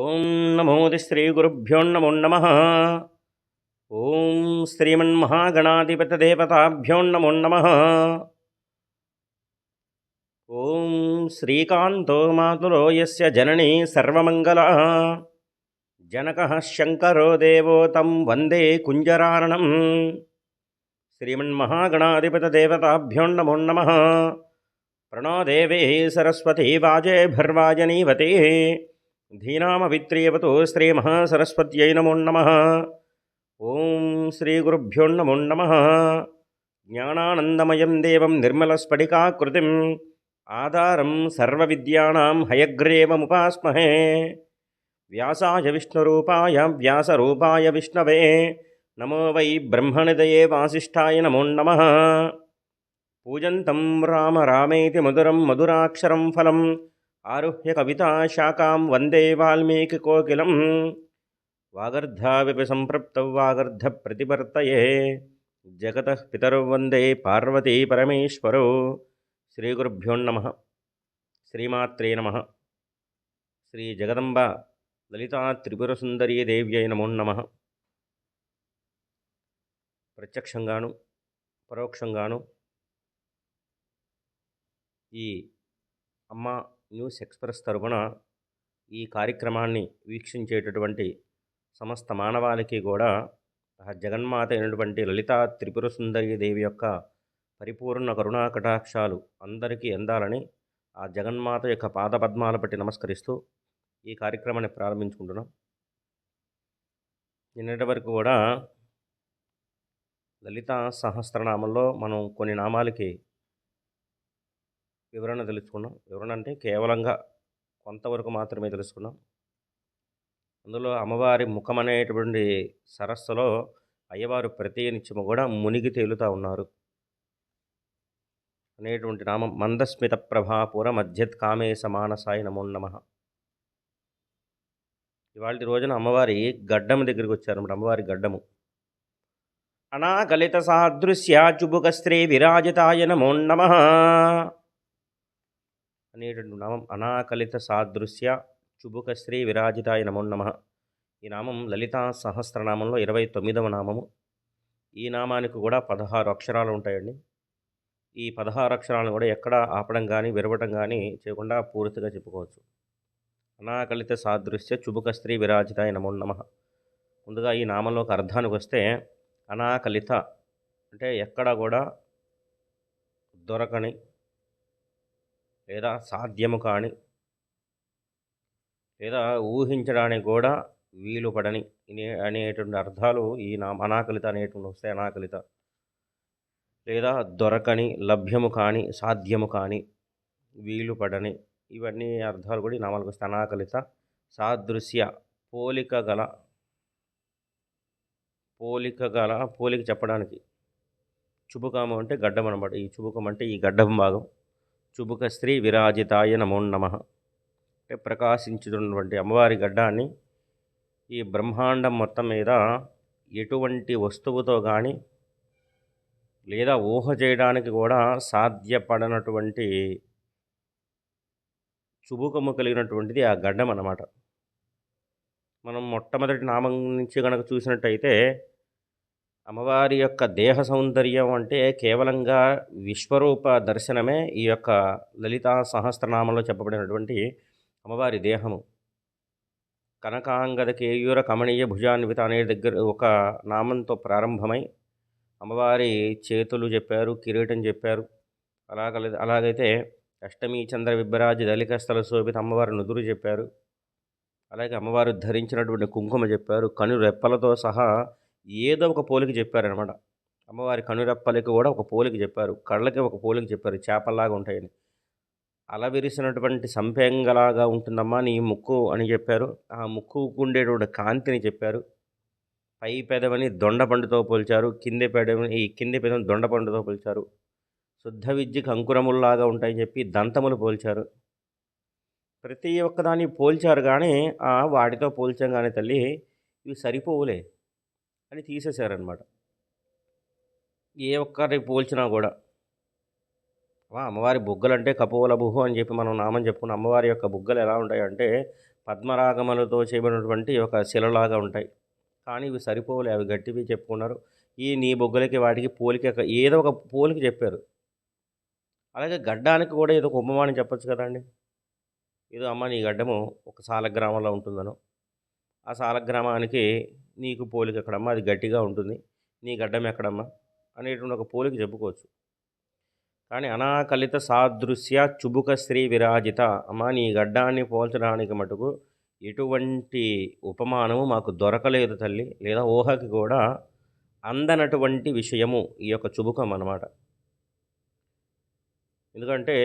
ఓం నమోది శ్రీ గురుభ్యోన్నమో నమ ఓం శ్రీమన్మహాగణాధిపతదేవతాభ్యోన్నమో నమ ఓం శ్రీకాంతో మాతులో యస్య జననీ సర్వమంగళ. జనక శంకరో దేవో తం వందే కుంజరారణం. శ్రీమన్మహాగణాధిపతదేవతాభ్యోన్నమో నమ ప్రణో సరస్వతీ వాజే భర్వాజనీవతే ధీనామవిత్రియవతో శ్రీ మహాసరస్వత్యై నమోన్నమ ఓం శ్రీ గురుభ్యోన్నమోన్నమ జ్ఞానానందమయం దేవం నిర్మలస్ఫటికాకృతిం. ఆధారం సర్వవిద్యానాం హయగ్రేవముపాస్మహే. వ్యాసాయ విష్ణురూపాయ వ్యాసరూపాయ విష్ణవే. నమో వై బ్రహ్మనిదయే వాసిష్ఠాయ నమోన్నమ పూజంతం రామ రామేతి మధురం మధురాక్షరం ఫలం. ఆరుహ్య కవితాశాఖాం వందే వాల్మీకికోకిలం వాగర్ధావిపి సంపృప్తౌ వాగర్ధ ప్రతిపర్తయే. జగత పితర్వందే పార్వతీ పరమేశ్వరౌ. శ్రీగురుభ్యో నమ. శ్రీమాత్రే నమ. శ్రీ జగదంబ లలితా త్రిపురసుందరీ దేవ్యై నమో నమ. ప్రత్యక్షంగాను పరోక్షంగాను ఈ అమ్మ న్యూస్ ఎక్స్ప్రెస్ తరపున ఈ కార్యక్రమాన్ని వీక్షించేటటువంటి సమస్త మానవాళికి కూడా జగన్మాత అయినటువంటి లలితా త్రిపుర సుందరి దేవి యొక్క పరిపూర్ణ కరుణా కటాక్షాలు అందరికీ అందాలని ఆ జగన్మాత యొక్క పాదపద్మాల పట్టి నమస్కరిస్తూ ఈ కార్యక్రమాన్ని ప్రారంభించుకుంటున్నాం. నిన్నటి వరకు కూడా లలిత సహస్రనామంలో మనం కొన్ని నామాలకి వివరణ తెలుసుకున్నాం. వివరణ అంటే కేవలంగా కొంతవరకు మాత్రమే తెలుసుకున్నాం. అందులో అమ్మవారి ముఖం అనేటువంటి సరస్సులో అయ్యవారు ప్రతి నిత్యము కూడా మునిగి తేలుతూ ఉన్నారు. అనేటువంటి నామం మందస్మిత ప్రభాపుర మధ్యత్ కామేశ సమానసాయి నమో నమ. ఇవాళ రోజున అమ్మవారి గడ్డము దగ్గరికి వచ్చారు అమ్మవారి గడ్డము. అనాకలిత సాదృశ్య స్త్రీ విరాజితాయ నమో నమ. అనేటువంటి నామం అనాకలిత సాదృశ్య చుబుకశ్రీ విరాజితాయ నమో నమ. ఈ నామం లలితా సహస్రనామంలో ఇరవై తొమ్మిదవ నామము. ఈ నామానికి కూడా పదహారు అక్షరాలు ఉంటాయండి. ఈ పదహారు అక్షరాలను కూడా ఎక్కడ ఆపడం కానీ విరవటం కానీ చేయకుండా పూర్తిగా చెప్పుకోవచ్చు. అనాకలిత సాదృశ్య చుబుక స్త్రీ విరాజితాయ నమో నమ. ముందుగా ఈ నామంలోకి అర్థానికి వస్తే అనాకలిత అంటే ఎక్కడ కూడా దొరకని లేదా సాధ్యము కాని లేదా ఊహించడానికి కూడా వీలు పడని అనేటువంటి అర్థాలు ఈ నా అనాకలిత అనేటువంటి వస్తాయి అనాకలిత. లేదా దొరకని లభ్యము కాని సాధ్యము కాని వీలు పడని ఇవన్నీ అర్థాలు కూడా ఈ నామాలకు వస్తాయి. అనాకలిత సాదృశ్య పోలిక గల పోలిక గల పోలిక చెప్పడానికి. చుబుకాము అంటే గడ్డం అనమాట ఈ చుబుకం అంటే ఈ గడ్డం భాగం. చుబుక స్త్రీ విరాజితాయ నమో నమ అంటే ప్రకాశించుతున్నటువంటి అమ్మవారి గడ్డాన్ని ఈ బ్రహ్మాండం మొత్తం మీద ఎటువంటి వస్తువుతో కానీ లేదా ఊహ చేయడానికి కూడా సాధ్యపడనటువంటి చుబుకము కలిగినటువంటిది ఆ గడ్డం అన్నమాట. మనం మొట్టమొదటి నామం నుంచి కనుక చూసినట్టయితే అమ్మవారి యొక్క దేహ సౌందర్యం అంటే కేవలంగా విశ్వరూప దర్శనమే ఈ యొక్క లలితా సహస్రనామంలో చెప్పబడినటువంటి అమ్మవారి దేహము. కనకాంగద కేయూర కమనీయ భుజాన్విత అనే దగ్గర ఒక నామంతో ప్రారంభమై అమ్మవారి చేతులు చెప్పారు కిరీటం చెప్పారు. అలాగ అలాగైతే అష్టమి చంద్ర విభ్రాజి దళికస్థల శోభిత అమ్మవారి నుదురు చెప్పారు. అలాగే అమ్మవారు ధరించినటువంటి కుంకుమ చెప్పారు. కను రెప్పలతో సహా ఏదో ఒక పోలిక చెప్పారనమాట అమ్మవారి కనురెప్పలకి కూడా ఒక పోలిక చెప్పారు. కళ్ళకి ఒక పోలిక చెప్పారు. చేపల్లాగా ఉంటాయని. అల విరిసినటువంటి సంపేంగలాగా ఉంటుందమ్మా నీ ముక్కు అని చెప్పారు. ఆ ముక్కుకు ఉండేటువంటి కాంతిని చెప్పారు. పై పెదవని దొండపండుతో పోల్చారు. కింది పెదవని ఈ కింది పెదవిని దొండపండుతో పోల్చారు. శుద్ధ విద్యకు అంకురముల్లాగా ఉంటాయని చెప్పి దంతములు పోల్చారు. ప్రతి ఒక్కదాన్ని పోల్చారు కానీ ఆ వాటితో పోల్చాం కానీ తల్లి ఇవి సరిపోవులే. అని తీసేశారనమాట ఏ ఒక్కరికి పోల్చినా కూడా. వా అమ్మవారి బుగ్గలు అంటే కపోల బుహు అని చెప్పి మనం నామం చెప్పుకున్న అమ్మవారి యొక్క బుగ్గలు ఎలా ఉంటాయంటే పద్మరాగములతో చేయబడినటువంటి ఒక శిలలాగా ఉంటాయి. కానీ ఇవి సరిపోలే అవి గట్టివి చెప్పుకున్నారు. ఈ నీ బొగ్గలకి వాటికి పోలిక ఏదో ఒక పోలిక చెప్పారు. అలాగే గడ్డానికి కూడా ఏదో కుంభమాని చెప్పచ్చు కదండి. ఏదో అమ్మ నీ గడ్డము ఒక సాలగ్రామంలో ఉంటుందను. ఆ సాలగ్రామానికి నీకు పోలిక ఎక్కడమ్మా? అది గట్టిగా ఉంటుంది. నీ గడ్డం ఎక్కడమ్మా? అనేటువంటి ఒక పోలిక చెప్పుకోవచ్చు. కానీ అనాకలిత సాదృశ్య చుబుక శ్రీ విరాజిత. అమ్మా నీ గడ్డాన్ని పోల్చడానికి మటుకు ఎటువంటి ఉపమానము మాకు దొరకలేదు తల్లి. లేదా ఊహకి కూడా అందనటువంటి విషయము ఈ యొక్క చుబుకం అన్నమాట. ఎందుకంటే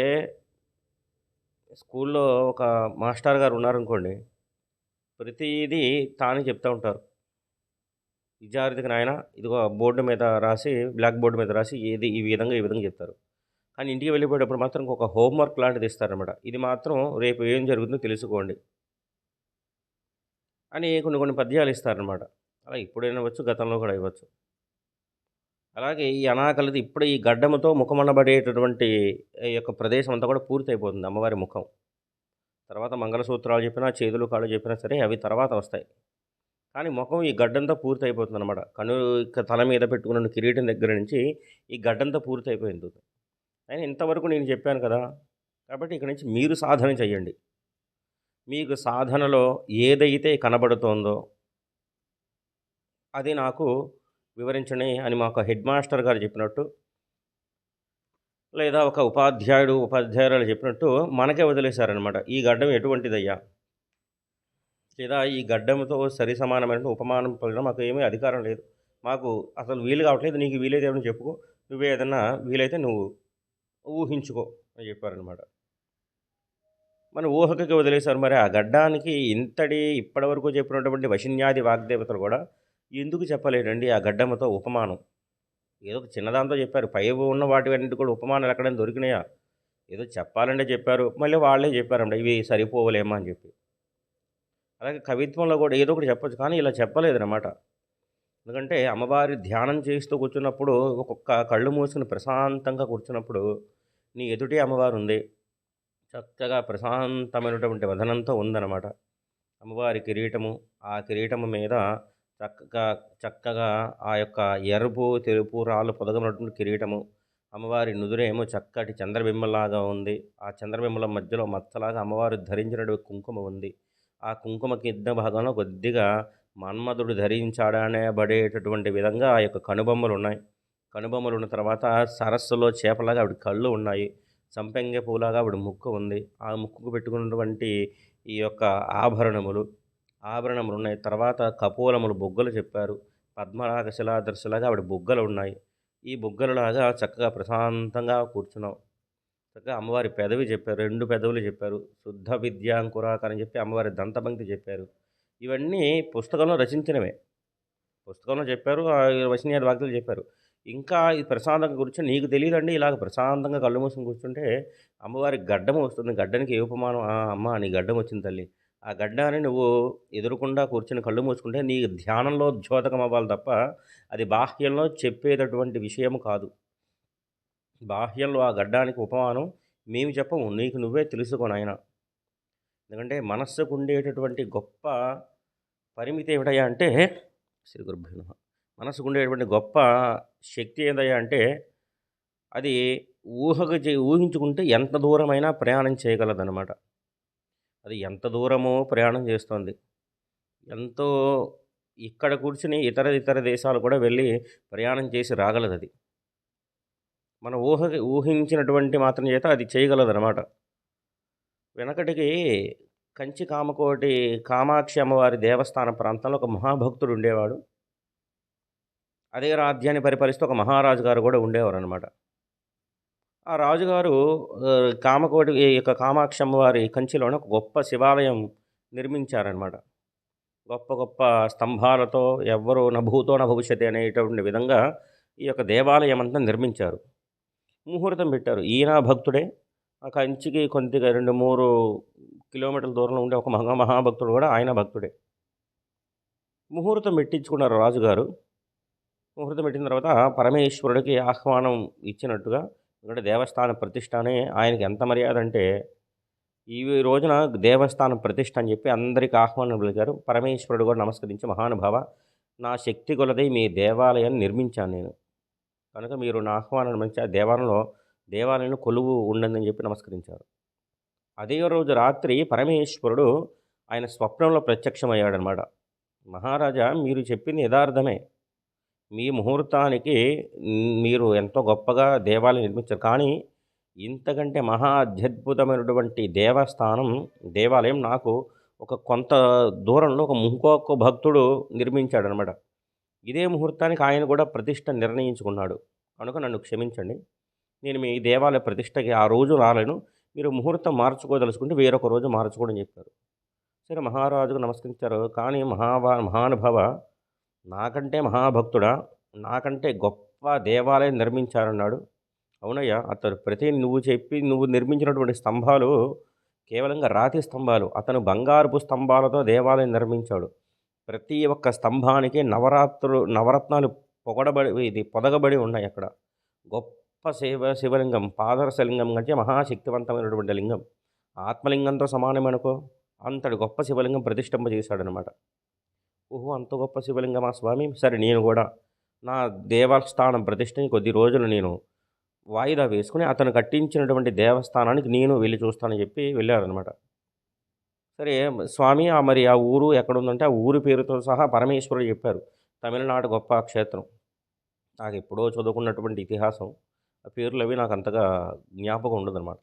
స్కూల్లో ఒక మాస్టర్ గారు ఉన్నారనుకోండి ప్రతిదీ తానే చెప్తూ ఉంటారు. విద్యార్థికి నాయన ఇదిగో బోర్డు మీద రాసి బ్లాక్ బోర్డు మీద రాసి ఏది ఈ విధంగా ఈ విధంగా చెప్తారు. కానీ ఇంటికి వెళ్ళిపోయేటప్పుడు మాత్రం ఒక హోంవర్క్ లాంటిది ఇస్తారనమాట ఇది మాత్రం రేపు ఏం జరుగుతుందో తెలుసుకోండి. అని కొన్ని కొన్ని పద్యాలు ఇస్తారనమాట అలా ఇప్పుడైనా ఇవ్వచ్చు గతంలో కూడా ఇవ్వచ్చు అలాగే ఈ అనాకలది ఇప్పుడు ఈ గడ్డముతో ముఖమనబడేటటువంటి ఈ యొక్క ప్రదేశం అంతా కూడా పూర్తి అయిపోతుంది అమ్మవారి ముఖం. తర్వాత మంగళసూత్రాలు చెప్పినా చేతులు కాళ్ళు చెప్పినా సరే అవి తర్వాత వస్తాయి. కానీ ముఖం ఈ గడ్డంతా పూర్తి అయిపోతుంది అనమాట కను తల మీద పెట్టుకున్న కిరీటం దగ్గర నుంచి ఈ గడ్డంతా పూర్తి అయిపోయింది అయినా ఇంతవరకు నేను చెప్పాను కదా కాబట్టి ఇక్కడ నుంచి మీరు సాధన చేయండి మీకు సాధనలో ఏదైతే కనబడుతోందో అది నాకు వివరించండి అని మాకు హెడ్ మాస్టర్ గారు చెప్పినట్టు లేదా ఒక ఉపాధ్యాయుడు ఉపాధ్యాయురాలు చెప్పినట్టు మనకే వదిలేశారనమాట ఈ గడ్డం ఎటువంటిదయ్యా? లేదా ఈ గడ్డంతో సరి సమానమైన ఉపమానం పొందడం మాకు ఏమీ అధికారం లేదు. మాకు అసలు వీలు కావట్లేదు నీకు వీలైతే ఏమైనా చెప్పుకో నువ్వే ఏదన్నా వీలైతే నువ్వు ఊహించుకో అని చెప్పారనమాట మన ఊహకకి వదిలేశారు. మరి ఆ గడ్డానికి ఇంతటి ఇప్పటివరకు చెప్పినటువంటి వశిన్యాది వాగ్దేవతలు కూడా ఎందుకు చెప్పలేడండి ఆ గడ్డమ్మతో ఉపమానం? ఏదో ఒక చిన్నదాంతో చెప్పారు. పై ఉన్న వాటివన్నిటి కూడా ఉపమానాలు ఎక్కడైనా దొరికినాయా? ఏదో చెప్పాలంటే చెప్పారు. మళ్ళీ వాళ్ళే చెప్పారంట ఇవి సరిపోవలేమా అని చెప్పి. అలాగే కవిత్వంలో కూడా ఏదో ఒకటి చెప్పొచ్చు కానీ ఇలా చెప్పలేదు అనమాట ఎందుకంటే అమ్మవారి ధ్యానం చేస్తూ కూర్చున్నప్పుడు ఒక్కొక్క కళ్ళు మూసుకుని ప్రశాంతంగా కూర్చున్నప్పుడు నీ ఎదుటే అమ్మవారు ఉంది. చక్కగా ప్రశాంతమైనటువంటి వదనంతో ఉందన్నమాట. అమ్మవారి కిరీటము ఆ కిరీటము మీద చక్కగా చక్కగా ఆ యొక్క ఎరుపు తెలుపు రాళ్ళు పొదగనటువంటి కిరీటము అమ్మవారి నుదురేమో చక్కటి చంద్రబింబలాగా ఉంది. ఆ చంద్రబింబల మధ్యలో మచ్చలాగా అమ్మవారు ధరించినటువంటి కుంకుమ ఉంది. ఆ కుంకుమ కింద భాగంలో కొద్దిగా మన్మధుడు ధరించాడనే పడేటటువంటి విధంగా ఆ యొక్క కనుబొమ్మలు ఉన్నాయి. కనుబొమ్మలు ఉన్న తర్వాత సరస్సులో చేపలాగా ఆవిడ కళ్ళు ఉన్నాయి. సంపెంగ పూలాగా ఆవిడ ముక్కు ఉంది. ఆ ముక్కుకు పెట్టుకున్నటువంటి ఈ యొక్క ఆభరణములు ఆభరణములు ఉన్నాయి. తర్వాత కపోలములు బొగ్గలు చెప్పారు. పద్మరాగ శిలాదర్శలాగా ఆవిడ బొగ్గలు ఉన్నాయి. ఈ బొగ్గలలాగా చక్కగా ప్రశాంతంగా కూర్చున్నాం. చక్కగా అమ్మవారి పెదవి చెప్పారు రెండు పెదవులు చెప్పారు. శుద్ధ విద్యాంకురాక అని చెప్పి అమ్మవారి దంతపంక్తి చెప్పారు. ఇవన్నీ పుస్తకంలో రచించినవే. పుస్తకంలో చెప్పారు వశనీయాది వాక్తులు చెప్పారు. ఇంకా ఈ ప్రశాంతంగా కూర్చొని నీకు తెలియదండి ఇలాగ ప్రశాంతంగా కళ్ళు మూసుకుని కూర్చుంటే అమ్మవారికి గడ్డం వస్తుంది. గడ్డానికి ఏ ఉపమానం? అమ్మ నీ గడ్డం వచ్చింది తల్లి. ఆ గడ్డాన్ని నువ్వు ఎదురుకుండా కూర్చొని కళ్ళు మూసుకుంటే నీ ధ్యానంలో ద్యోతకం అవ్వాలి తప్ప అది బాహ్యంలో చెప్పేటటువంటి విషయం కాదు. బాహ్యంలో ఆ గడ్డానికి ఉపమానం. మేము చెప్పము నీకు నువ్వే తెలుసుకోను ఎందుకంటే మనస్సుకు ఉండేటటువంటి గొప్ప పరిమితి ఏమిటయ్యా అంటే శ్రీ గురుభ్యు మనసుకు ఉండేటువంటి గొప్ప శక్తి ఏందయ్యా అంటే అది ఊహకు ఊహించుకుంటే ఎంత దూరమైనా ప్రయాణం చేయగలదనమాట అది ఎంత దూరమో ప్రయాణం చేస్తుంది. ఎంతో ఇక్కడ కూర్చుని ఇతర ఇతర దేశాలు కూడా వెళ్ళి ప్రయాణం చేసి రాగలదు అది మన ఊహ ఊహించినటువంటి మాత్రం చేత అది చేయగలదనమాట వెనకటికి కంచి కామకోటి కామాక్షి అమ్మవారి దేవస్థాన ప్రాంతంలో ఒక మహాభక్తుడు ఉండేవాడు. అదే రాజ్యాన్ని పరిపాలిస్తూ ఒక మహారాజు గారు కూడా ఉండేవారు అనమాట ఆ రాజుగారు కామకోటి ఈ యొక్క కామాక్షి అమ్మవారి కంచిలోనే ఒక గొప్ప శివాలయం నిర్మించారనమాట గొప్ప గొప్ప స్తంభాలతో ఎవ్వరూ నభూతో నభవిష్యతి అనేటువంటి విధంగా ఈ యొక్క దేవాలయం అంతా నిర్మించారు. ముహూర్తం పెట్టారు. ఈయన భక్తుడే. ఆ కంచికి కొద్దిగా రెండు మూడు కిలోమీటర్ల దూరంలో ఉండే ఒక మహా మహాభక్తుడు కూడా ఆయన భక్తుడే. ముహూర్తం పెట్టించుకున్నారు రాజుగారు. ముహూర్తం పెట్టిన తర్వాత పరమేశ్వరుడికి ఆహ్వానం ఇచ్చినట్టుగా ఇక్కడ దేవస్థాన ప్రతిష్ట ఆయనకి ఎంత మర్యాద అంటే ఈ రోజున దేవస్థానం ప్రతిష్ట అని చెప్పి అందరికి ఆహ్వానం పలికారు. పరమేశ్వరుడు కూడా నమస్కరించి మహానుభావ నా శక్తి కొలదై మీ దేవాలయాన్ని నిర్మించాను నేను. కనుక మీరు నా ఆహ్వానం మంచి ఆ దేవాలయంలో దేవాలయంలో కొలువు ఉండదని చెప్పి నమస్కరించారు. అదే రోజు రాత్రి పరమేశ్వరుడు ఆయన స్వప్నంలో ప్రత్యక్షమయ్యాడనమాట మహారాజా మీరు చెప్పింది యథార్థమే. మీ ముహూర్తానికి మీరు ఎంతో గొప్పగా దేవాలయం నిర్మించారు. కానీ ఇంతకంటే మహా అత్యద్భుతమైనటువంటి దేవస్థానం దేవాలయం నాకు ఒక కొంత దూరంలో ఒక ఇంకొక భక్తుడు నిర్మించాడనమాట ఇదే ముహూర్తానికి ఆయన కూడా ప్రతిష్ట నిర్ణయించుకున్నాడు. కనుక నన్ను క్షమించండి. నేను మీ దేవాలయ ప్రతిష్టకి ఆ రోజు రాలేను. మీరు ముహూర్తం మార్చుకోదలుచుకుంటే వేరొక రోజు మార్చుకోవడం చెప్పారు. సరే మహారాజుకు నమస్కరించారు. కానీ మహాభా మహానుభావ నాకంటే మహాభక్తుడా నాకంటే గొప్ప దేవాలయం నిర్మించారన్నాడు. అవునయ్యా అతడు ప్రతి నువ్వు చెప్పి నువ్వు నిర్మించినటువంటి స్తంభాలు కేవలంగా రాతి స్తంభాలు అతను బంగారుపు స్తంభాలతో దేవాలయం నిర్మించాడు. ప్రతి ఒక్క స్తంభానికి నవరాత్రులు నవరత్నాలు పొగడబడి ఇది పొదగబడి ఉన్నాయి అక్కడ. గొప్ప శివ శివలింగం పాదరసలింగం కంటే మహాశక్తివంతమైనటువంటి లింగం. ఆత్మలింగంతో సమానమనుకో? అంతటి గొప్ప శివలింగం ప్రతిష్టంభ చేశాడనమాట ఓహో అంత గొప్ప శివలింగమా స్వామి? సరే నేను కూడా నా దేవస్థానం ప్రతిష్టని కొద్ది రోజులు నేను వాయిదా వేసుకుని అతను కట్టించినటువంటి దేవస్థానానికి నేను వెళ్ళి చూస్తానని చెప్పి వెళ్ళారనమాట సరే స్వామి ఆ మరి ఆ ఊరు ఎక్కడ ఉందంటే ఆ ఊరి పేరుతో సహా పరమేశ్వరుడు చెప్పారు. తమిళనాడు గొప్ప క్షేత్రం. నాకు ఎప్పుడో చదువుకున్నటువంటి ఇతిహాసం ఆ పేర్లు అవి నాకు అంతగా జ్ఞాపకం ఉండదన్నమాట.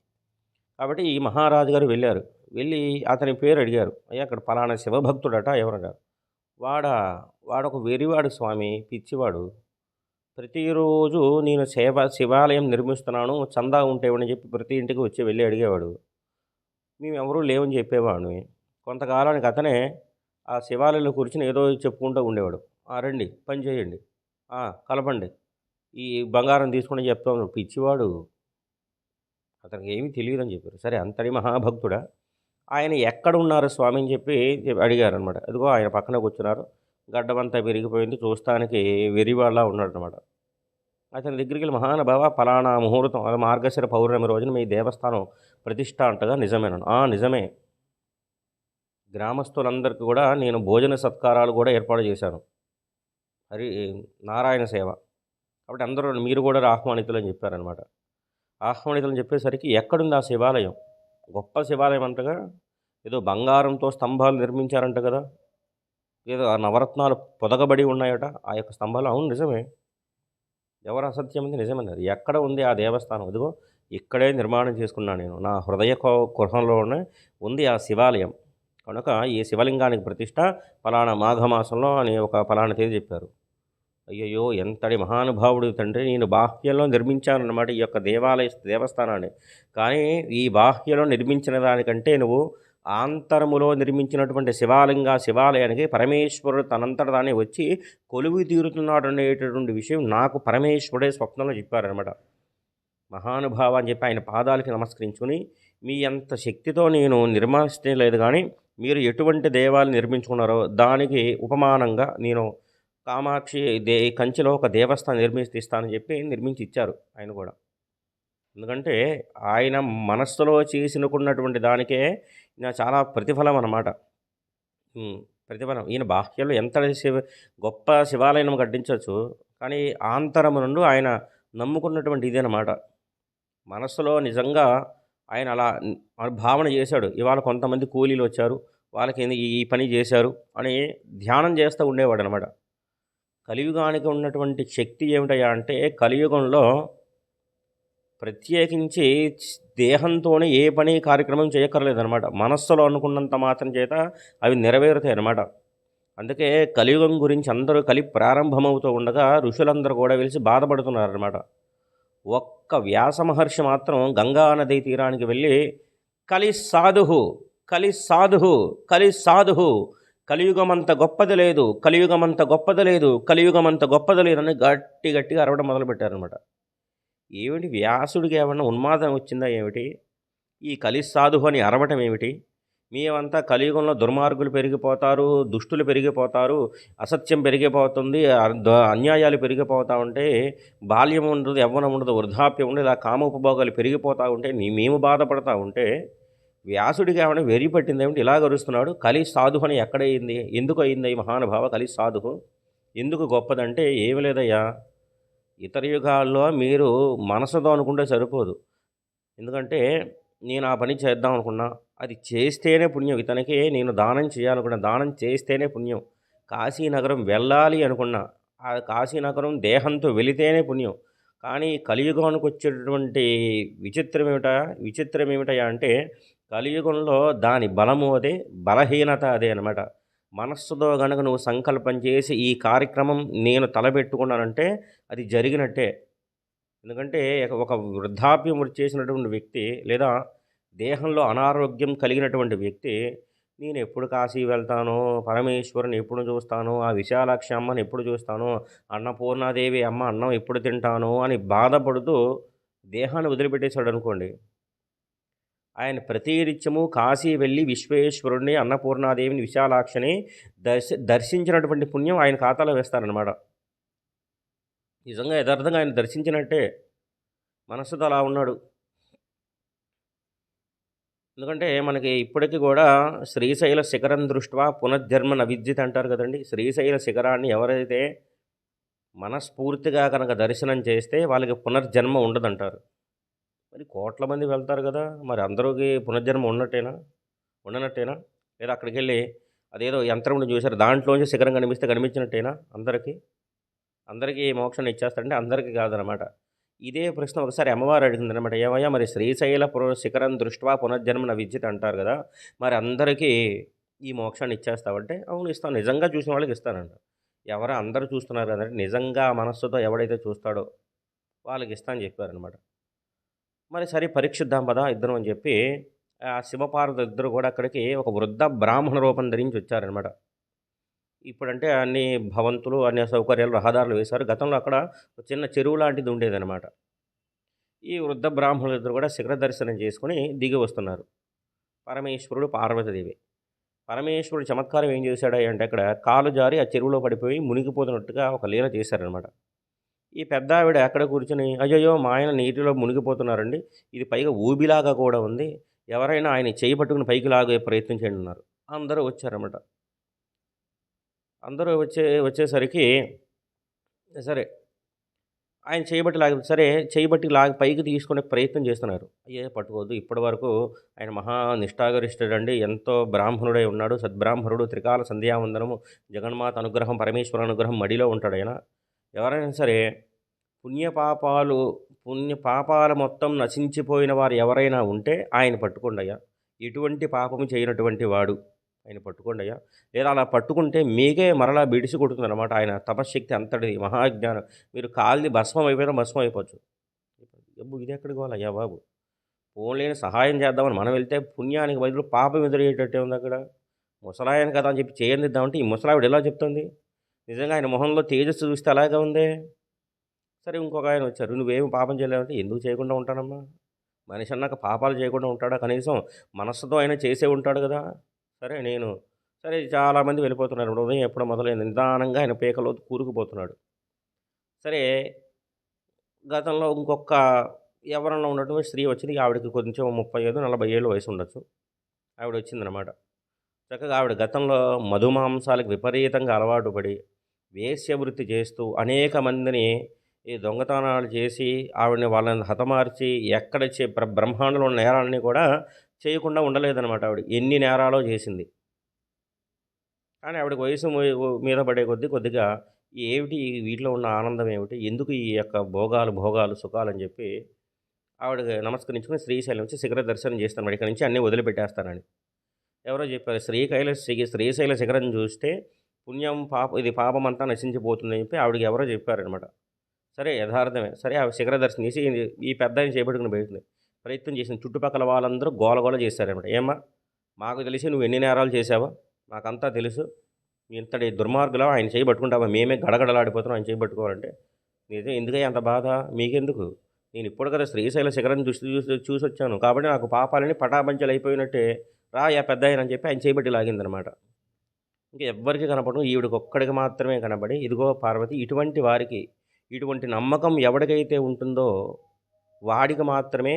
కాబట్టి ఈ మహారాజు గారు వెళ్ళారు. వెళ్ళి అతని పేరు అడిగారు. అయ్యా అక్కడ పలానా శివభక్తుడట ఎవరట? వాడా వాడొక వెరివాడు స్వామి పిచ్చివాడు. ప్రతిరోజు నేను సేవ శివాలయం నిర్మిస్తున్నాను చందా ఉంటేవని చెప్పి ప్రతి ఇంటికి వచ్చి వెళ్ళి అడిగేవాడు. మేము ఎవరూ లేవని చెప్పేవాడిని. కొంతకాలానికి అతనే ఆ శివాలయంలో కూర్చుని ఏదో చెప్పుకుంటూ ఉండేవాడు. "ఆ, రండి పని చేయండి. కలపండి. ఈ బంగారం తీసుకుని చెప్తాను పిచ్చివాడు. అతనికి ఏమీ తెలియదని చెప్పారు. సరే అంతటి మహాభక్తుడా. ఆయన ఎక్కడ ఉన్నారు స్వామి అని చెప్పి అడిగారు అనమాట అదిగో ఆయన పక్కన కూర్చున్నారు. గడ్డమంతా పెరిగిపోయింది చూస్తానికి వెరివాళ్ళ ఉన్నాడు అనమాట అతని దగ్గరికి వెళ్ళి మహానుభావ ఫలానా ముహూర్తం అది మార్గశిర పౌర్ణమి రోజున మీ దేవస్థానం ప్రతిష్ట అంటగా నిజమేనను "ఆ, నిజమే. గ్రామస్తులందరికీ కూడా నేను భోజన సత్కారాలు కూడా ఏర్పాటు చేశాను. హరి నారాయణ సేవ. కాబట్టి అందరూ మీరు కూడా ఆహ్వానితులు అని చెప్పారనమాట ఆహ్వానితులు అని చెప్పేసరికి ఎక్కడుంది ఆ శివాలయం? గొప్ప శివాలయం అంటగా? ఏదో బంగారంతో స్తంభాలు నిర్మించారంట కదా? ఏదో ఆ నవరత్నాలు పొదగబడి ఉన్నాయట. ఆ యొక్క స్తంభాలు అవును నిజమే. ఎవరు అసత్యం? ఉంది నిజమన్నారు ఎక్కడ ఉంది ఆ దేవస్థానం? ఇదిగో ఇక్కడే నిర్మాణం చేసుకున్నాను నేను. నా హృదయ గృహంలోనే ఉంది ఆ శివాలయం. కనుక ఈ శివలింగానికి ప్రతిష్ట ఫలానా మాఘమాసంలో అని ఒక ఫలానా తేదీ చెప్పారు. అయ్యయ్యో ఎంతటి మహానుభావుడు తండ్రి నేను బాహ్యంలో నిర్మించానన్నమాట ఈ యొక్క దేవాలయ దేవస్థానాన్ని. కానీ ఈ బాహ్యలో నిర్మించిన దానికంటే నువ్వు ఆంతరములో నిర్మించినటువంటి శివాలింగ శివాలయానికి పరమేశ్వరుడు తనంతట తానే వచ్చి కొలువు తీరుతున్నాడు అనేటటువంటి విషయం నాకు పరమేశ్వరుడే స్వప్నంలో చెప్పారనమాట మహానుభావ అని చెప్పి ఆయన పాదాలకి నమస్కరించుకుని మీ అంత శక్తితో నేను నిర్మించడం లేదు కానీ మీరు ఎటువంటి దేవాలు నిర్మించుకున్నారో దానికి ఉపమానంగా నేను కామాక్షి దే కంచిలో ఒక దేవస్థానం నిర్మిస్తాను ఇస్తానని చెప్పి నిర్మించి ఇచ్చారు ఆయన కూడా. ఎందుకంటే ఆయన మనస్సులో చేసినకున్నటువంటి దానికే నా చాలా ప్రతిఫలం అన్నమాట. ప్రతిఫలం. ఈయన బాహ్యంలో ఎంత శివ గొప్ప శివాలయం కట్టించవచ్చు కానీ ఆంతరము నుండి ఆయన నమ్ముకున్నటువంటి ఇదేనమాట మనస్సులో నిజంగా ఆయన అలా భావన చేశాడు. ఇవాళ కొంతమంది కూలీలు వచ్చారు. వాళ్ళకి ఏంది ఈ పని చేశారు అని ధ్యానం చేస్తూ ఉండేవాడు అనమాట కలియుగానికి ఉన్నటువంటి శక్తి ఏమిటయ్యా అంటే కలియుగంలో ప్రత్యేకించి దేహంతోనే ఏ పని కార్యక్రమం చేయక్కర్లేదన్నమాట మనస్సులో అనుకున్నంత మాత్రం చేత అవి నెరవేరుతాయి అనమాట అందుకే కలియుగం గురించి అందరూ కలి ప్రారంభమవుతూ ఉండగా ఋషులందరూ కూడా వెలిసి బాధపడుతున్నారన్నమాట ఒక్క వ్యాస మహర్షి మాత్రం గంగా నదీ తీరానికి వెళ్ళి కలి సాధుహు కలి సాధుహు కలి సాధుహు కలియుగమంత గొప్పది లేదు కలియుగమంత గొప్పది లేదు కలియుగమంత గొప్పది లేదని గట్టి గట్టిగా అరవడం మొదలుపెట్టారనమాట ఏమిటి వ్యాసుడికి ఏమన్నా ఉన్మాదం వచ్చిందా ఏమిటి? ఈ కలి సాధువు అని అరవటం ఏమిటి? మేమంతా కలియుగంలో దుర్మార్గులు పెరిగిపోతారు దుష్టులు పెరిగిపోతారు అసత్యం పెరిగిపోతుంది అన్యాయాలు పెరిగిపోతూ ఉంటే బాల్యం ఉండదు యవ్వనం ఉండదు వృద్ధాప్యం ఉండదు ఇలా కామోపభోగాలు పెరిగిపోతూ ఉంటే నీ మేము బాధపడతా ఉంటే వ్యాసుడికి ఏమైనా వెరి పట్టింది ఏమిటి? ఇలా గరుస్తున్నాడు కలి సాధు అని ఎక్కడయింది? ఎందుకు అయింది? ఈ మహానుభావ కలి సాధు ఎందుకు గొప్పదంటే ఏమి లేదయ్యా ఇతర యుగాల్లో మీరు మనసుతో అనుకుంటే సరిపోదు. ఎందుకంటే నేను ఆ పని చేద్దాం అనుకున్నా అది చేస్తేనే పుణ్యం. ఇతనికి నేను దానం చేయాలనుకున్నా దానం చేస్తేనే పుణ్యం. కాశీనగరం వెళ్ళాలి అనుకున్నా ఆ కాశీనగరం దేహంతో వెళితేనే పుణ్యం. కానీ కలియుగానికి వచ్చేటటువంటి విచిత్రం ఏమిటా? విచిత్రం ఏమిటయా అంటే కలియుగంలో దాని బలము అదే బలహీనత అదే అనమాట మనస్సుతో గనుక నువ్వు సంకల్పం చేసి ఈ కార్యక్రమం నేను తలబెట్టుకున్నానంటే అది జరిగినట్టే. ఎందుకంటే ఒక వృద్ధాప్యం చేసినటువంటి వ్యక్తి లేదా దేహంలో అనారోగ్యం కలిగినటువంటి వ్యక్తి నేను ఎప్పుడు కాశీ వెళ్తాను పరమేశ్వరుని ఎప్పుడు చూస్తాను ఆ విశాలాక్షి అమ్మని ఎప్పుడు చూస్తాను అన్నపూర్ణాదేవి అమ్మ అన్నం ఎప్పుడు తింటాను అని బాధపడుతూ దేహాన్ని వదిలిపెట్టేశాడు అనుకోండి. ఆయన ప్రతినిత్యము కాశీ వెళ్ళి విశ్వేశ్వరుణ్ణి అన్నపూర్ణాదేవిని విశాలాక్షిని దర్శ దర్శించినటువంటి పుణ్యం ఆయన ఖాతాలో వేస్తారనమాట నిజంగా యథార్థంగా ఆయన దర్శించినట్టే మనస్సుతో అలా ఉన్నాడు. ఎందుకంటే మనకి ఇప్పటికీ కూడా శ్రీశైల శిఖరం దృష్ట్యా పునర్జన్మ నవిద్యుత్ అంటారు కదండి. శ్రీశైల శిఖరాన్ని ఎవరైతే మనస్ఫూర్తిగా కనుక దర్శనం చేస్తే వాళ్ళకి పునర్జన్మ ఉండదంటారు. మరి కోట్ల మంది వెళ్తారు కదా మరి అందరికి పునర్జన్మ ఉన్నట్టేనా? ఉండనట్టేనా? లేదా అక్కడికి వెళ్ళి అదేదో యంత్రం చూశారు దాంట్లోంచి శిఖరం కనిపిస్తే కనిపించినట్టేనా అందరికీ? అందరికీ మోక్షాన్ని ఇచ్చేస్తారంటే అందరికీ కాదనమాట. ఇదే ప్రశ్న ఒకసారి అమ్మవారు అడిగిందనమాట ఏమయ్యా మరి శ్రీశైల శిఖరం దృష్ట్యా పునర్జన్మన విద్యత అంటారు కదా మరి అందరికీ ఈ మోక్షాన్ని ఇచ్చేస్తావంటే అవును ఇస్తాను నిజంగా చూసిన వాళ్ళకి ఇస్తానంట. ఎవరు అందరూ చూస్తున్నారు కదంటే నిజంగా మనస్సుతో ఎవడైతే చూస్తాడో వాళ్ళకి ఇస్తానని చెప్పారనమాట మరి సరే పరీక్షిద్దాం పదా ఇద్దరం అని చెప్పి ఆ శివపార్వతి ఇద్దరు కూడా అక్కడికి ఒక వృద్ధ బ్రాహ్మణ రూపం ధరించి వచ్చారనమాట ఇప్పుడంటే అన్ని భవంతులు అన్ని సౌకర్యాలు రహదారులు వేశారు. గతంలో అక్కడ చిన్న చెరువు లాంటిది ఉండేదన్నమాట. ఈ వృద్ధ బ్రాహ్మణులు ఇద్దరు కూడా శిఖర దర్శనం చేసుకుని దిగి వస్తున్నారు. పరమేశ్వరుడు పార్వతీదేవి. పరమేశ్వరుడు చమత్కారం ఏం చేశాడు అంటే అక్కడ కాలు జారి ఆ చెరువులో పడిపోయి మునిగిపోతున్నట్టుగా ఒక లీల చేశారనమాట ఈ పెద్ద ఆవిడ ఎక్కడ కూర్చొని అయ్యో మా ఆయన నీటిలో మునిగిపోతున్నారండి. ఇది పైగా ఊబిలాగా కూడా ఉంది. ఎవరైనా ఆయన చేయి పట్టుకుని పైకి లాగే ప్రయత్నం చేయండి అన్నారు. అందరూ వచ్చారన్నమాట. అందరూ వచ్చే వచ్చేసరికి సరే ఆయన చేయబట్టి లాగ సరే చేయబట్టి లాగ పైకి తీసుకునే ప్రయత్నం చేస్తున్నారు. అయ్యే పట్టుకోవద్దు. ఇప్పటి వరకు ఆయన మహా నిష్ఠాగరిష్ఠుడండి. ఎంతో బ్రాహ్మణుడై ఉన్నాడు. సద్బ్రాహ్మణుడు త్రికాల సంధ్యావందనము జగన్మాత అనుగ్రహం పరమేశ్వర అనుగ్రహం మడిలో ఉంటాడు ఆయన. ఎవరైనా సరే పుణ్యపాపాలు పుణ్య పాపాల మొత్తం నశించిపోయిన వారు ఎవరైనా ఉంటే ఆయన పట్టుకోండి అయ్యా. ఎటువంటి పాపము చేయనటువంటి వాడు ఆయన పట్టుకోండి అయ్యా. లేదా అలా పట్టుకుంటే మీకే మరలా బిడిసి కొడుతుంది అనమాట ఆయన తపశ్శక్తి అంతటి మహాజ్ఞానం. మీరు కాలిది భస్మం అయిపోయినా భస్మం అయిపోవచ్చు. ఎబ్బు ఇది ఎక్కడికి అయ్యా బాబు? పోలేని సహాయం చేద్దామని మనం వెళ్తే పుణ్యానికి బదులు పాపం ఎదురయ్యేటట్టే ఉంది అక్కడ. ముసలాయన కదా అని చెప్పి చేయందిద్దామంటే ఈ ముసలావిడ ఎలా చెప్తుంది? నిజంగా ఆయన మొహంలో తేజస్సు చూస్తే అలాగే ఉంది? సరే ఇంకొక ఆయన వచ్చారు. నువ్వేమి పాపం చేయలేవంటే ఎందుకు చేయకుండా ఉంటానమ్మా? మనిషి అన్నాక పాపాలు చేయకుండా ఉంటాడా? కనీసం మనస్సుతో ఆయన చేసే ఉంటాడు కదా? సరే నేను సరే చాలామంది వెళ్ళిపోతున్నారు. ఉదయం ఎప్పుడో మొదలైంది. నిదానంగా ఆయన పీకలో కూరుకుపోతున్నాడు. సరే గతంలో ఇంకొక ఎవరన్నా ఉన్నటువంటి స్త్రీ వచ్చింది. ఆవిడకి కొంచెం ముప్పై ఐదు నలభై ఏళ్ళు వయసు ఉండొచ్చు. ఆవిడ వచ్చిందనమాట చక్కగా ఆవిడ గతంలో మధుమాంసాలకు విపరీతంగా అలవాటు పడి వేశ్యవృత్తి చేస్తూ అనేక మందిని ఈ దొంగతనాలు చేసి ఆవిడని వాళ్ళని హతమార్చి ఎక్కడ చే బ్రహ్మాండంలో ఉన్న నేరాలని కూడా చేయకుండా ఉండలేదన్నమాట ఆవిడ. ఎన్ని నేరాలో చేసింది. కానీ ఆవిడకి వయసు మీద పడే కొద్దీ కొద్దిగా ఏమిటి వీటిలో ఉన్న ఆనందం ఏమిటి? ఎందుకు ఈ యొక్క భోగాలు భోగాలు సుఖాలు అని చెప్పి ఆవిడ నమస్కరించుకుని శ్రీశైలం నుంచి శిఖర దర్శనం చేస్తాను ఇక్కడ నుంచి అన్నీ వదిలిపెట్టేస్తానని. ఎవరో చెప్పారు శ్రీశైల శ్రీశైల శిఖరం చూస్తే పుణ్యం పాప ఇది పాపం అంతా నశించిపోతుందని చెప్పి ఆవిడకి ఎవరో చెప్పారనమాట సరే యథార్థమే. సరే ఆ శిఖర దర్శనం చేసి ఈ పెద్ద చేపట్టుకుని బయటది ప్రయత్నం చేసిన చుట్టుపక్కల వాళ్ళందరూ గోలగోల చేశారనమాట ఏమా మాకు తెలిసి నువ్వు ఎన్ని నేరాలు చేసావో మాకంతా తెలుసు. ఇంతటి దుర్మార్గులో ఆయన చేయబట్టుకుంటావా మేమే గడగడలాడిపోతున్నాం ఆయన చేయబట్టుకోవాలంటే నిజం ఎందుకయ్యా అంత బాధ? మీకెందుకు? నేను ఇప్పుడు కదా శ్రీశైల శిఖరం దృష్టి చూసి చూసి వచ్చాను. కాబట్టి నాకు పాపాలని పటాపంచలు అయిపోయినట్టే. రా యా పెద్ద అని చెప్పి ఆయన చేయబట్టి లాగిందనమాట ఇంకా ఎవ్వరికి కనపడడం ఈవిడికి ఒక్కడికి మాత్రమే కనబడి ఇదిగో పార్వతి ఇటువంటి వారికి ఇటువంటి నమ్మకం ఎవడికైతే ఉంటుందో వాడికి మాత్రమే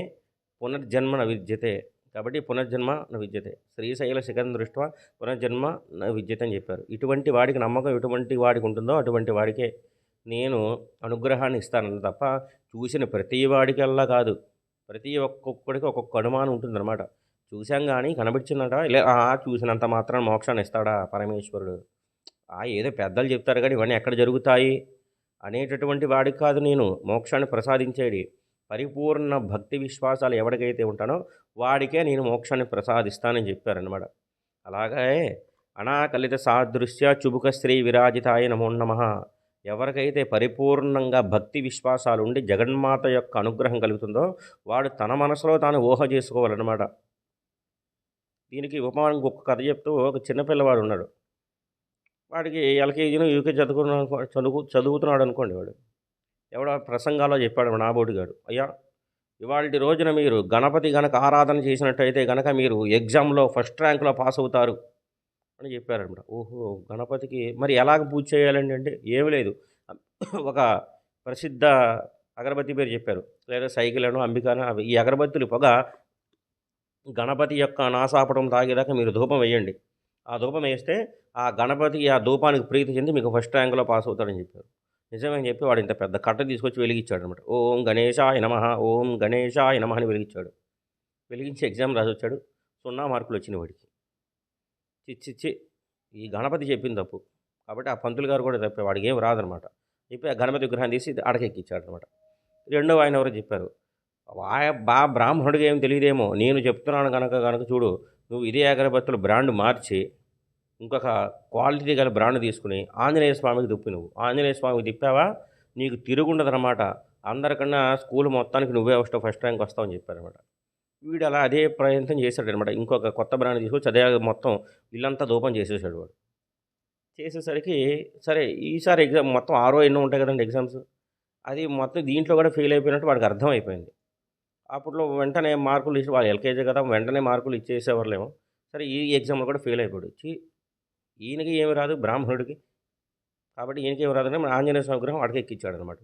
పునర్జన్మ న విద్యతే కాబట్టి పునర్జన్మ న విద్యతే శ్రీశైల శిఖరం దృష్ట్యా పునర్జన్మ న విద్యతే అని చెప్పారు. ఇటువంటి వాడికి నమ్మకం ఎటువంటి వాడికి ఉంటుందో అటువంటి వాడికే నేను అనుగ్రహాన్ని ఇస్తాను తప్ప చూసిన ప్రతి వాడికల్లా కాదు. ప్రతి ఒక్కొక్కడికి ఒక్కొక్క అనుమానం ఉంటుందన్నమాట. చూశాం కానీ కనిపించిందట లే ఆ, చూసినంత మాత్రం మోక్షాన్ని ఇస్తాడా పరమేశ్వరుడు? ఆ ఏదో పెద్దలు చెప్తారు కానీ ఇవన్నీ ఎక్కడ జరుగుతాయి? అనేటటువంటి వాడికి కాదు నేను. మోక్షాన్ని ప్రసాదించేది. పరిపూర్ణ భక్తి విశ్వాసాలు ఎవరికైతే ఉంటానో వాడికే నేను మోక్షాన్ని ప్రసాదిస్తానని చెప్పారనమాట అలాగే అనాకలిత సాదృశ్య చుబుక స్త్రీ విరాజితాయ నమో నమ. ఎవరికైతే పరిపూర్ణంగా భక్తి విశ్వాసాలు ఉండి జగన్మాత యొక్క అనుగ్రహం కలుగుతుందో వాడు తన మనసులో తాను ఊహ చేసుకోవాలన్నమాట. దీనికి ఉపమానం ఒక కథ చెప్తూ ఒక చిన్నపిల్లవాడు ఉన్నాడు. వాడికి ఎల్కేజీను యూకేజీ చదువుకున్న చదువు చదువుతున్నాడు అనుకోండి వాడు. ఎవడో ప్రసంగాలో చెప్పాడు నాబోడిగాడు అయ్యా ఇవాళ రోజున మీరు గణపతి గనక ఆరాధన చేసినట్టయితే గనక మీరు ఎగ్జామ్లో ఫస్ట్ ర్యాంక్లో పాస్ అవుతారు అని చెప్పారనమాట. ఓహో గణపతికి మరి ఎలాగ పూజ చేయాలండి అంటే ఏమీ లేదు. ఒక ప్రసిద్ధ అగరబత్తి పేరు చెప్పారు. లేదా సైకిల్ అను అంబికాను అవి ఈ అగరబత్తులు పొగ గణపతి యొక్క నాసాపటం తాగేదాకా మీరు ధూపం వేయండి. ఆ ధూపం వేస్తే ఆ గణపతి ఆ ధూపానికి ప్రీతి చెంది మీకు ఫస్ట్ ర్యాంక్లో పాస్ అవుతారని చెప్పారు. నిజమని చెప్పి వాడు ఇంత పెద్ద కట్ట తీసుకొచ్చి వెలిగించాడు అనమాట ఓం గణేశాయ నమ ఓం గణేశాయ నమ అని వెలిగించాడు. వెలిగించి ఎగ్జామ్ రాసి వచ్చాడు సున్నా మార్కులు వచ్చినాయి వాడికి. చిచ్చిచ్చి ఈ గణపతి చెప్పింది తప్పు. కాబట్టి ఆ పంతులు గారు కూడా తప్పే వాడికి ఏం రాదనమాట. చెప్పి ఆ గణపతి విగ్రహం తీసి అడకెక్కిచ్చాడు అనమాట రెండో ఆయన ఎవరో చెప్పారు. వాయ బా బ్రాహ్మణుడికి ఏం తెలియదేమో. నేను చెప్తున్నాను కనుక కనుక చూడు. నువ్వు ఇదే అగరబత్తులు బ్రాండ్ మార్చి ఇంకొక క్వాలిటీ గల బ్రాండ్ తీసుకుని ఆంజనేయ స్వామికి దుప్పి నువ్వు. ఆంజనేయ స్వామికి తిప్పావా? నీకు తిరుగుండదన్నమాట. అందరికన్నా స్కూల్ మొత్తానికి నువ్వే వస్తావు ఫస్ట్ ర్యాంక్ వస్తావని చెప్పారనమాట వీడు అలా అదే ప్రయత్నం చేశాడనమాట ఇంకొక కొత్త బ్రాండ్ తీసుకొచ్చి అదే మొత్తం ఇల్లంతా దూపం చేసేసాడు వాడు. చేసేసరికి సరే ఈసారి ఎగ్జామ్ మొత్తం ఆరో ఎన్నో ఉంటాయి కదండి ఎగ్జామ్స్. అది మొత్తం దీంట్లో కూడా ఫెయిల్ అయిపోయినట్టు వాడికి అర్థమైపోయింది. అప్పట్లో వెంటనే మార్కులు ఇచ్చి వాళ్ళు ఎల్కేజీ కదా వెంటనే మార్కులు ఇచ్చేసేవాళ్ళేమో. సరే ఈ ఎగ్జామ్లో కూడా ఫెయిల్ అయిపోయాడు. ఈయనకి ఏమి రాదు బ్రాహ్మణుడికి. కాబట్టి ఈయనకి ఏమి రాదని మన ఆంజనేయ స్వామి విగ్రహం అడకెక్కిచ్చాడు అనమాట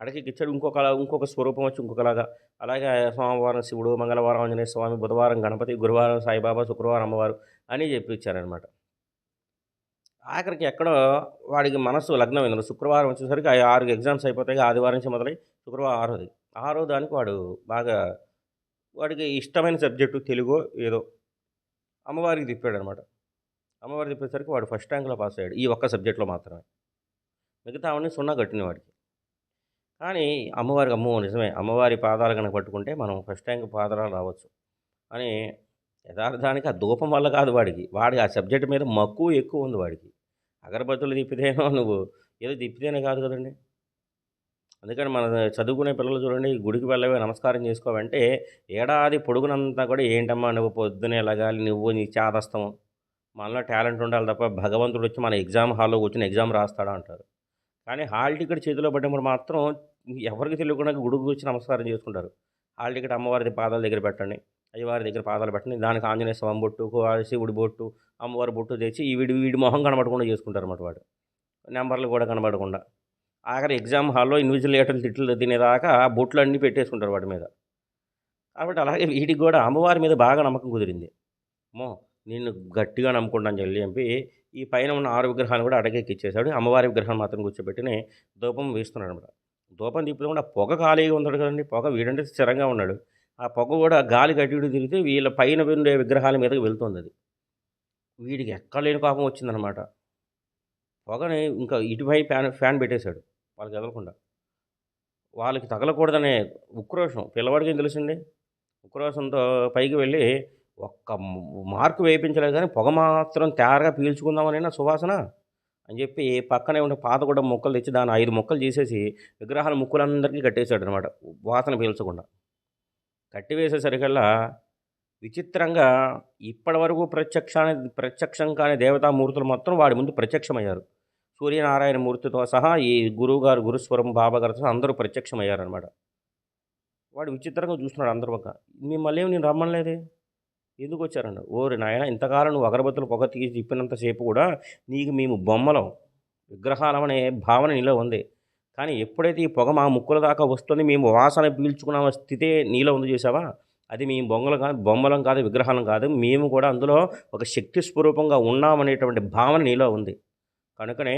అడకెక్కిచ్చాడు ఇంకొక ఇంకొక స్వరూపం వచ్చి ఇంకొకలాగా. అలాగే సోమవారం శివుడు మంగళవారం ఆంజనేయ స్వామి బుధవారం గణపతి గురువారం సాయిబాబా శుక్రవారం అమ్మవారు అని చెప్పించారనమాట ఆఖరికి ఎక్కడో వాడికి మనసు లగ్నమైంది. శుక్రవారం వచ్చేసరికి ఆరు ఎగ్జామ్స్ అయిపోతాయి ఆదివారం నుంచి మొదలై శుక్రవారం ఆరోది ఆరో దానికి వాడు బాగా వాడికి ఇష్టమైన సబ్జెక్టు తెలుగు ఏదో అమ్మవారికి తిప్పాడు అనమాట అమ్మవారి తిప్పేసరికి వాడు ఫస్ట్ ర్యాంక్లో పాస్ అయ్యాడు ఈ ఒక్క సబ్జెక్ట్లో మాత్రమే. మిగతా అవన్నీ సున్నా కట్టిన వాడికి. కానీ అమ్మవారికి అమ్మో నిజమే అమ్మవారి పాదాలు కనుక పట్టుకుంటే మనం ఫస్ట్ ర్యాంక్ పాదాలు రావచ్చు. అని యథార్థానికి ఆ దూపం వల్ల కాదు వాడికి. వాడికి ఆ సబ్జెక్ట్ మీద మక్కువ ఎక్కువ ఉంది వాడికి. అగరబత్తులు తిప్పితేనో నువ్వు ఏదో తిప్పితేనే కాదు కదండి. అందుకని మన చదువుకునే పిల్లలు చూడండి గుడికి వెళ్ళవే నమస్కారం చేసుకోవంటే ఏడాది పొడుగునంతా కూడా ఏంటమ్మా నువ్వు పొద్దునే లగాలి నువ్వు నీ చాదస్తము మనలో టాలెంట్ ఉండాలి తప్ప భగవంతుడు వచ్చి మన ఎగ్జామ్ హాల్లో కూర్చొని ఎగ్జామ్ రాస్తాడా అంటారు. కానీ హాల్ టికెట్ చేతిలో పడ్డప్పుడు మాత్రం ఎవరికి తెలియకుండా గుడికి వచ్చి నమస్కారం చేసుకుంటారు. హాల్ టికెట్ అమ్మవారి పాదాల దగ్గర పెట్టండి అయ్యవారి దగ్గర పాదాలు పెట్టండి దానికి ఆంజనేయ స్వామి బొట్టు శివుడి బొట్టు అమ్మవారి బొట్టు తెచ్చి ఈ వీడి వీడి మొహం కనబడకుండా చేసుకుంటారు అన్నమాట వాడు. నెంబర్లు కూడా కనబడకుండా. ఆఖరి ఎగ్జామ్ హాల్లో ఇన్విజిలేటర్లు తిట్లు తినేదాకా ఆ బొట్లు అన్నీ పెట్టేసుకుంటారు వాటి మీద. కాబట్టి అలాగే వీడికి కూడా అమ్మవారి మీద బాగా నమ్మకం కుదిరింది. మో నిన్ను గట్టిగా నమ్ముకుంటాను చెల్లి చెప్పి ఈ పైన ఉన్న ఆరు విగ్రహాలు కూడా అడగెక్కిచ్చేసాడు అమ్మవారి విగ్రహాన్ని మాత్రం కూర్చోబెట్టుని ధూపం వేస్తున్నాడు అనమాట ధూపం కూడా పొగ ఖాళీగా ఉన్నాడు కదండి. పొగ వీడంటే స్థిరంగా ఉన్నాడు. ఆ పొగ కూడా గాలి గట్టిడు తిరిగితే వీళ్ళ పైన ఉండే విగ్రహాల మీదకి వెళ్తుంది అది. వీడికి ఎక్కలేని కోపం వచ్చిందనమాట పొగని ఇంకా ఇటుపై ఫ్యాన్ ఫ్యాన్ పెట్టేశాడు వాళ్ళకి ఎదలకుండా వాళ్ళకి తగలకూడదనే ఉక్రోషం. పిల్లవాడికి ఏం తెలుసండి? ఉక్రోషంతో పైకి వెళ్ళి ఒక్క మార్కు వేయించలేదు కానీ పొగ మాత్రం తయారుగా పీల్చుకుందామనైనా సువాసన అని చెప్పి పక్కనే ఉండే పాతగూడ మొక్కలు తెచ్చి దాని ఐదు మొక్కలు చేసేసి విగ్రహాల ముక్కులందరికీ కట్టేశాడు అనమాట వాసన పీల్చకుండా. కట్టివేసేసరికల్లా విచిత్రంగా ఇప్పటి వరకు ప్రత్యక్షాన్ని ప్రత్యక్షం కాని దేవతామూర్తులు మొత్తం వాడి ముందు ప్రత్యక్షమయ్యారు. సూర్యనారాయణ మూర్తితో సహా ఈ గురువుగారు గురుస్వరం బాబా గారితో సహా అందరూ ప్రత్యక్షమయ్యారనమాట. వాడు విచిత్రంగా చూస్తున్నాడు అందరి పక్క. మిమ్మల్ని ఏమి నేను రమ్మనలేదే? ఎందుకు వచ్చారన్న ఓరి నాయన ఇంతకాలం నువ్వు అగరబత్తులు పొగ తీసి తిప్పినంతసేపు కూడా నీకు మేము బొమ్మలం విగ్రహాలమనే భావన నీలో ఉంది. కానీ ఎప్పుడైతే ఈ పొగ మా ముక్కుల దాకా వస్తుంది మేము వాసన పీల్చుకున్న స్థితే నీలో ఉంది చూసావా? అది మేము బొంగలు కాదు బొమ్మలం కాదు విగ్రహాలం కాదు. మేము కూడా అందులో ఒక శక్తి స్వరూపంగా ఉన్నామనేటువంటి భావన నీలో ఉంది. కనుకనే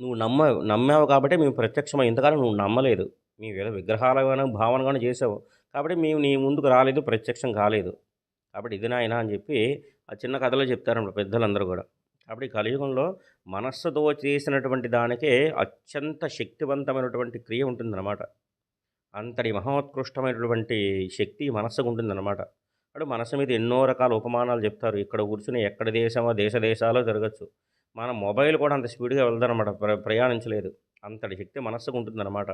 నువ్వు నమ్మ నమ్మావు కాబట్టి మేము ప్రత్యక్షమై ఇంతకాలం నువ్వు నమ్మలేదు. మేము ఏదో విగ్రహాలగాను భావనగాను చేసావు. కాబట్టి మేము నీ ముందుకు రాలేదు ప్రత్యక్షం కాలేదు. కాబట్టి ఇది నాయన అని చెప్పి ఆ చిన్న కథలో చెప్తారన్నమాట పెద్దలందరూ కూడా. కాబట్టి కలియుగంలో మనస్సుతో చేసినటువంటి దానికే అత్యంత శక్తివంతమైనటువంటి క్రియ ఉంటుందన్నమాట. అంతటి మహోత్కృష్టమైనటువంటి శక్తి మనస్సుకు ఉంటుందన్నమాట. అప్పుడు మనసు మీద ఎన్నో రకాల ఉపమానాలు చెప్తారు. ఇక్కడ కూర్చుని ఎక్కడ దేశమో దేశ దేశాలో జరగచ్చు. మన మొబైల్ కూడా అంత స్పీడ్గా వెళ్దనమాట ప్ర ప్రయాణించలేదు. అంతటి శక్తి మనస్సుకు ఉంటుందన్నమాట.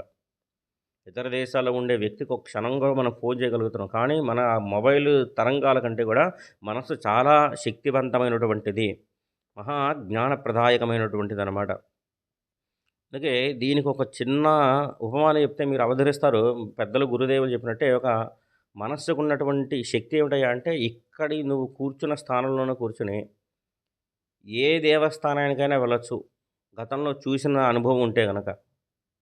ఇతర దేశాల్లో ఉండే వ్యక్తికి ఒక క్షణంగా మనం ఫోన్ చేయగలుగుతున్నాం. కానీ మన మొబైల్ తరంగాల కంటే కూడా మనసు చాలా శక్తివంతమైనటువంటిది. మహా జ్ఞానప్రదాయకమైనటువంటిది అనమాట అందుకే దీనికి ఒక చిన్న ఉపమానం చెప్తే మీరు అవధరిస్తారు. పెద్దలు గురుదేవులు చెప్పినట్టే ఒక మనస్సుకు ఉన్నటువంటి శక్తి ఏమిటయ్యా అంటే ఇక్కడి నువ్వు కూర్చున్న స్థానంలోనే కూర్చుని ఏ దేవస్థానానికైనా వెళ్ళొచ్చు. గతంలో చూసిన అనుభవం ఉంటే కనుక